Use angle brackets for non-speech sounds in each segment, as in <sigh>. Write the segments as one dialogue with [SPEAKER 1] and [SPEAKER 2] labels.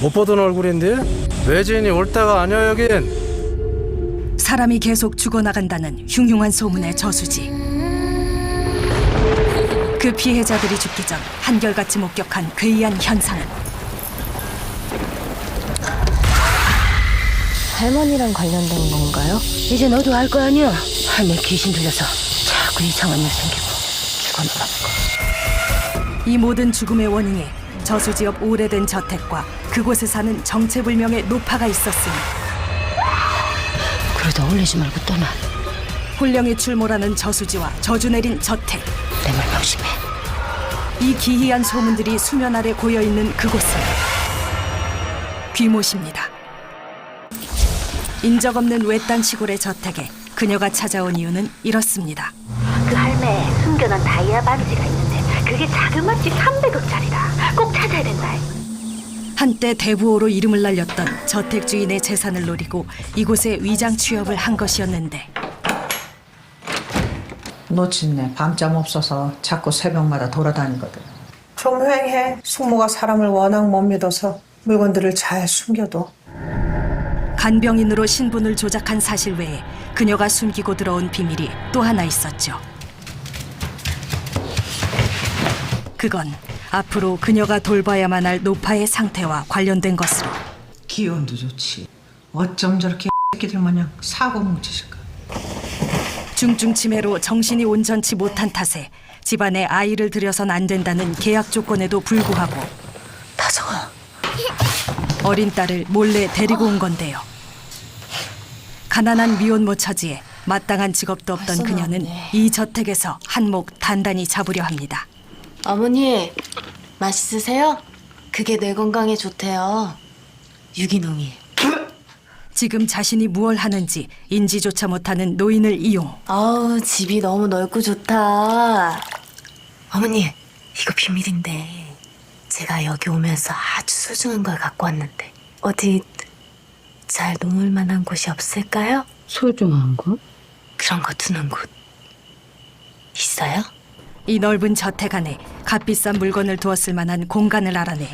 [SPEAKER 1] 못 보던 얼굴인데 외지인이 옳다가 아니야 여긴
[SPEAKER 2] 사람이 계속 죽어나간다는 흉흉한 소문의 저수지. 그 피해자들이 죽기 전 한결같이 목격한 괴이한 현상은
[SPEAKER 3] 할머니랑 관련된 건가요?
[SPEAKER 4] 이제 너도 알 거 아니야. 할매 귀신 들려서 자꾸 이상한 일 생기고 죽어나가.
[SPEAKER 2] 이 모든 죽음의 원인에 저수지 옆 오래된 저택과 그곳에 사는 정체불명의 노파가 있었으니
[SPEAKER 4] 그래도 어울리지 말고 떠나.
[SPEAKER 2] 혼령이 출몰하는 저수지와 저주 내린 저택
[SPEAKER 4] 내 말 명심해.
[SPEAKER 2] 이 기이한 소문들이 수면 아래 고여 있는 그곳은 귀모십니다. 인적 없는 외딴 시골의 저택에 그녀가 찾아온 이유는 이렇습니다.
[SPEAKER 5] 그 할매 숨겨놓은 다이아 반지가 있는데 그게 자그마치 300억짜리다. 꼭 찾아야 된다.
[SPEAKER 2] 한때 대부호로 이름을 날렸던 저택 주인의 재산을 노리고 이곳에 위장 취업을 한 것이었는데
[SPEAKER 6] 놓친네 밤잠 없어서 자꾸 새벽마다 돌아다니거든.
[SPEAKER 7] 좀 휑해. 숙모가 사람을 워낙 못 믿어서 물건들을 잘 숨겨둬.
[SPEAKER 2] 간병인으로 신분을 조작한 사실 외에 그녀가 숨기고 들어온 비밀이 또 하나 있었죠. 그건 앞으로 그녀가 돌봐야만 할 노파의 상태와 관련된 것으로
[SPEAKER 6] 기운도 좋지. 어쩜 저렇게 새끼들 마냥 사고 뭉치실까.
[SPEAKER 2] 중증 치매로 정신이 온전치 못한 탓에 집안에 아이를 들여선 안 된다는 계약 조건에도 불구하고
[SPEAKER 4] 다정아.
[SPEAKER 2] 어린 딸을 몰래 데리고 온 건데요. 가난한 미혼모 처지에 마땅한 직업도 없던
[SPEAKER 3] 벌써
[SPEAKER 2] 그녀는
[SPEAKER 3] 나왔네.
[SPEAKER 2] 이 저택에서 한몫 단단히 잡으려 합니다.
[SPEAKER 3] 어머니 맛있으세요? 그게 뇌 건강에 좋대요. 유기농이.
[SPEAKER 2] 지금 자신이 무얼 하는지 인지조차 못하는 노인을 이용.
[SPEAKER 3] 아우 집이 너무 넓고 좋다. 어머니 이거 비밀인데 제가 여기 오면서 아주 소중한 걸 갖고 왔는데 어디 잘 놓을 만한 곳이 없을까요?
[SPEAKER 4] 소중한 거?
[SPEAKER 3] 그런 거 두는 곳 있어요?
[SPEAKER 2] 이 넓은 저택 안에 값비싼 물건을 두었을 만한 공간을 알아내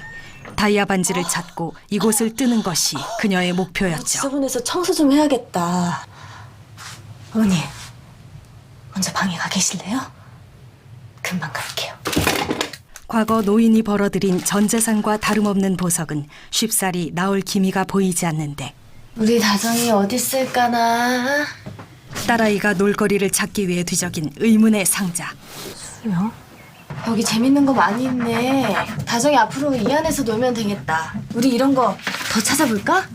[SPEAKER 2] 다이아 반지를 찾고 이곳을 뜨는 것이 그녀의 목표였죠.
[SPEAKER 3] 지저분해서 청소 좀 해야겠다. 어머니 먼저 방에 가 계실래요? 금방 갈게요.
[SPEAKER 2] 과거 노인이 벌어들인 전 재산과 다름없는 보석은 쉽사리 나올 기미가 보이지 않는데
[SPEAKER 3] 우리 다정이 어디 있을까나?
[SPEAKER 2] 딸아이가 놀거리를 찾기 위해 뒤적인 의문의 상자.
[SPEAKER 3] 수요? 여기 재밌는 거 많이 있네. 다정이 앞으로 이 안에서 놀면 되겠다. 우리 이런 거 더 찾아볼까?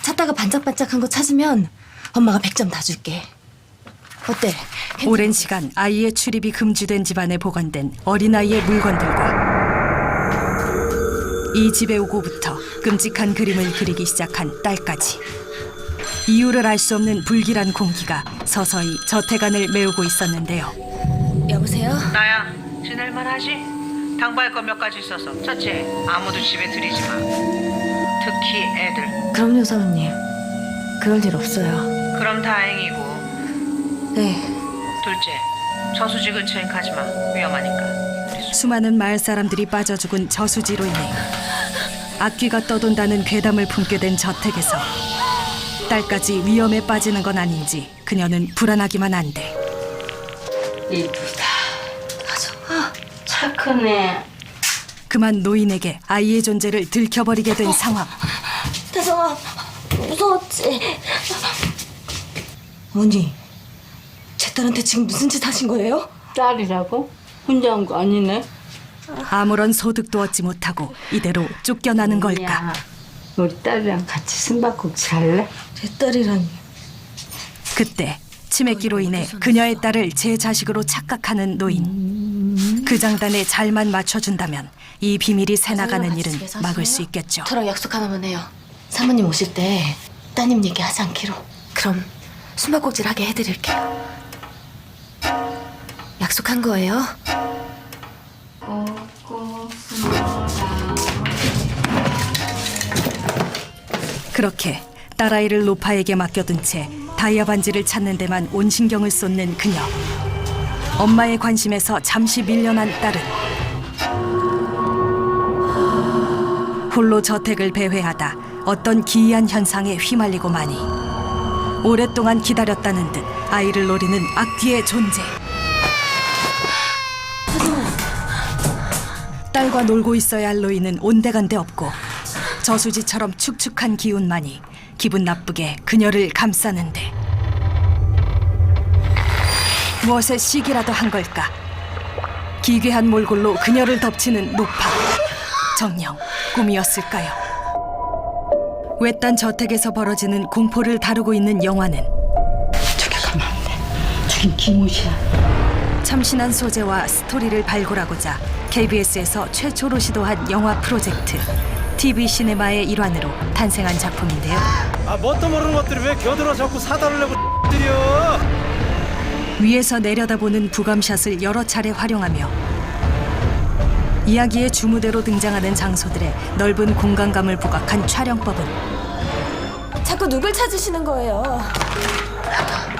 [SPEAKER 3] 찾다가 반짝반짝한 거 찾으면 엄마가 100점 다 줄게. 어때?
[SPEAKER 2] 오랜 시간 아이의 출입이 금지된 집안에 보관된 어린아이의 물건들과 이 집에 오고부터 끔찍한 그림을 그리기 시작한 딸까지 이유를 알 수 없는 불길한 공기가 서서히 저택 안을 메우고 있었는데요.
[SPEAKER 3] 여보세요?
[SPEAKER 8] 나야 지낼만 하지? 당부할 거몇 가지 있어서 첫째 아무도 집에 들이지 마 특히 애들
[SPEAKER 3] 그럼요, 사모님. 그럴 일 없어요.
[SPEAKER 8] 그럼 다행이고
[SPEAKER 3] 네.
[SPEAKER 8] 둘째 저수지 근처엔 가지 마 위험하니까
[SPEAKER 2] 수많은 마을 사람들이 빠져 죽은 저수지로 인해 악귀가 떠돈다는 괴담을 품게 된 저택에서 딸까지 위험에 빠지는 건 아닌지 그녀는 불안하기만 한데
[SPEAKER 4] 이쁘다. 착하네.
[SPEAKER 2] 그만 노인에게 아이의 존재를 들켜버리게 된 상황.
[SPEAKER 3] 다정아, 무서웠지? 어머니, 제 딸한테 지금 무슨 짓 하신 거예요?
[SPEAKER 4] 딸이라고? 혼자 온 거 아니네.
[SPEAKER 2] 아무런 소득도 얻지 못하고 이대로 쫓겨나는 걸까?
[SPEAKER 4] 야, 우리 딸이랑 같이 숨바꼭질 할래?
[SPEAKER 3] 제 딸이라니.
[SPEAKER 2] 그때 치매기로 인해 그녀의 딸을 제 자식으로 착각하는 노인. 그 장단에 잘만 맞춰준다면 이 비밀이 새나가는 일은 막을 수 있겠죠.
[SPEAKER 3] 저랑 약속 하나만 해요. 사모님 오실 때 따님 얘기 하지 않기로. 그럼 숨바꼭질 하게 해드릴게요. 약속한 거예요?
[SPEAKER 2] 그렇게 딸아이를 노파에게 맡겨둔 채 다이아 반지를 찾는 데만 온 신경을 쏟는 그녀. 엄마의 관심에서 잠시 밀려난 딸은 홀로 저택을 배회하다 어떤 기이한 현상에 휘말리고 마니 오랫동안 기다렸다는 듯 아이를 노리는 악귀의 존재. 딸과 놀고 있어야 할 노인은 온데간데 없고 저수지처럼 축축한 기운만이 기분 나쁘게 그녀를 감싸는데 무엇에 시기라도 한 걸까? 기괴한 몰골로 그녀를 덮치는 노파. 정녕 꿈이었을까요? 외딴 저택에서 벌어지는 공포를 다루고 있는 영화는
[SPEAKER 4] 저기 가면 안 돼. 저긴 김옷이야.
[SPEAKER 2] 참신한 소재와 스토리를 발굴하고자 KBS에서 최초로 시도한 영화 프로젝트 TV 시네마의 일환으로 탄생한 작품인데요.
[SPEAKER 1] 아 뭣도 모르는 것들이 왜 겨들어 자꾸 사달을 내고 <laughs> 들여
[SPEAKER 2] 위에서 내려다보는 부감샷을 여러 차례 활용하며 이야기의 주무대로 등장하는 장소들의 넓은 공간감을 부각한 촬영법은
[SPEAKER 3] 자꾸 누굴 찾으시는 거예요?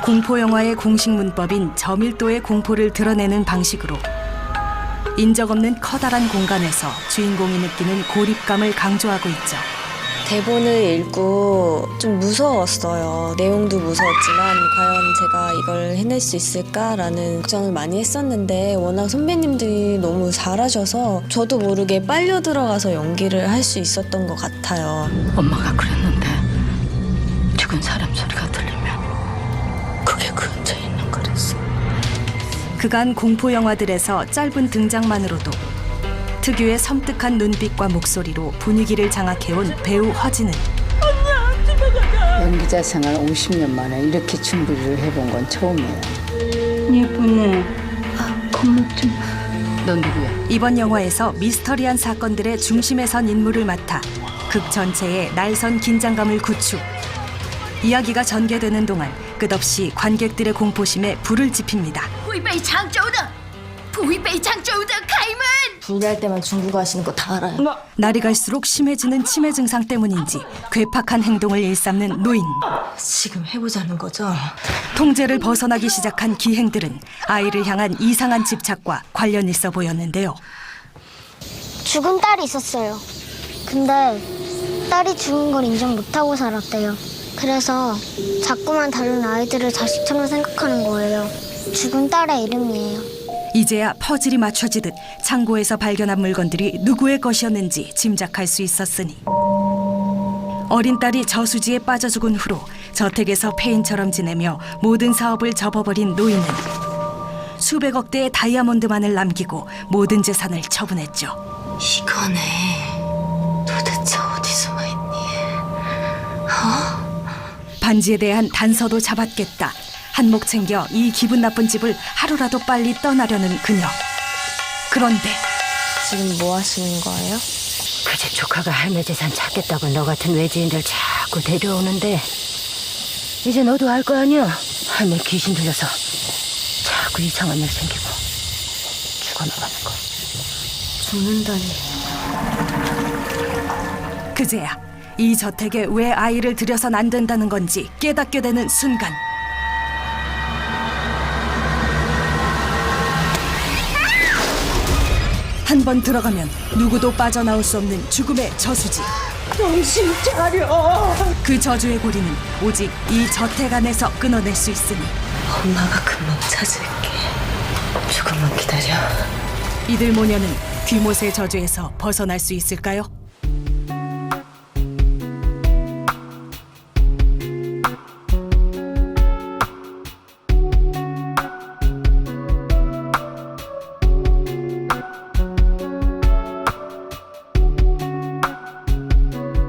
[SPEAKER 2] 공포 영화의 공식 문법인 저밀도의 공포를 드러내는 방식으로 인적 없는 커다란 공간에서 주인공이 느끼는 고립감을 강조하고 있죠.
[SPEAKER 9] 대본을 읽고 좀 무서웠어요. 내용도 무서웠지만 과연 제가 이걸 해낼 수 있을까라는 걱정을 많이 했었는데 워낙 선배님들이 너무 잘하셔서 저도 모르게 빨려 들어가서 연기를 할 수 있었던 것 같아요.
[SPEAKER 4] 엄마가 그랬는데 죽은 사람 소리가 들리면 그게 근처에 있는 거랬어.
[SPEAKER 2] 그간 공포 영화들에서 짧은 등장만으로도 특유의 섬뜩한 눈빛과 목소리로 분위기를 장악해온 배우 허진은
[SPEAKER 10] 연기자 생활 50년 만에 이렇게 준비를 해본 건 처음이에요.
[SPEAKER 4] 예쁘네. 겁먹 좀.
[SPEAKER 10] 넌 누구야?
[SPEAKER 2] 이번 영화에서 미스터리한 사건들의 중심에 선 인물을 맡아 극 전체의 날선 긴장감을 구축. 이야기가 전개되는 동안 끝없이 관객들의 공포심에 불을 지핍니다.
[SPEAKER 3] 분리할 때만 중국어 하시는 거 다 알아요.
[SPEAKER 2] 날이 갈수록 심해지는 치매 증상 때문인지 괴팍한 행동을 일삼는 노인.
[SPEAKER 3] 지금 해보자는 거죠?
[SPEAKER 2] 통제를 벗어나기 시작한 기행들은 아이를 향한 이상한 집착과 관련 있어 보였는데요.
[SPEAKER 11] 죽은 딸이 있었어요. 근데 딸이 죽은 걸 인정 못하고 살았대요. 그래서 자꾸만 다른 아이들을 자식처럼 생각하는 거예요. 죽은 딸의 이름이에요.
[SPEAKER 2] 이제야 퍼즐이 맞춰지듯 창고에서 발견한 물건들이 누구의 것이었는지 짐작할 수 있었으니 어린 딸이 저수지에 빠져 죽은 후로 저택에서 폐인처럼 지내며 모든 사업을 접어버린 노인은 수백억 대의 다이아몬드만을 남기고 모든 재산을 처분했죠.
[SPEAKER 3] 이거네. 도대체 어디 숨어 있니?
[SPEAKER 2] 반지에 대한 단서도 잡았겠다. 한몫 챙겨 이 기분 나쁜 집을 하루라도 빨리 떠나려는 그녀. 그런데
[SPEAKER 9] 지금 뭐 하시는 거예요?
[SPEAKER 4] 그제 조카가 할매 재산 찾겠다고 너 같은 외지인들 자꾸 데려오는데 이제 너도 알 거 아니야? 할매 귀신 들려서 자꾸 이상한 일 생기고 죽어나가는 거.
[SPEAKER 3] 죽는다니.
[SPEAKER 2] 그제야 이 저택에 왜 아이를 들여선 안 된다는 건지 깨닫게 되는 순간. 한 번 들어가면 누구도 빠져나올 수 없는 죽음의 저수지. 정신 차려. 그 저주의 고리는 오직 이 저택 안에서 끊어낼 수 있으니
[SPEAKER 3] 엄마가 금방 찾을게. 조금만 기다려.
[SPEAKER 2] 이들 모녀는 귀못의 저주에서 벗어날 수 있을까요?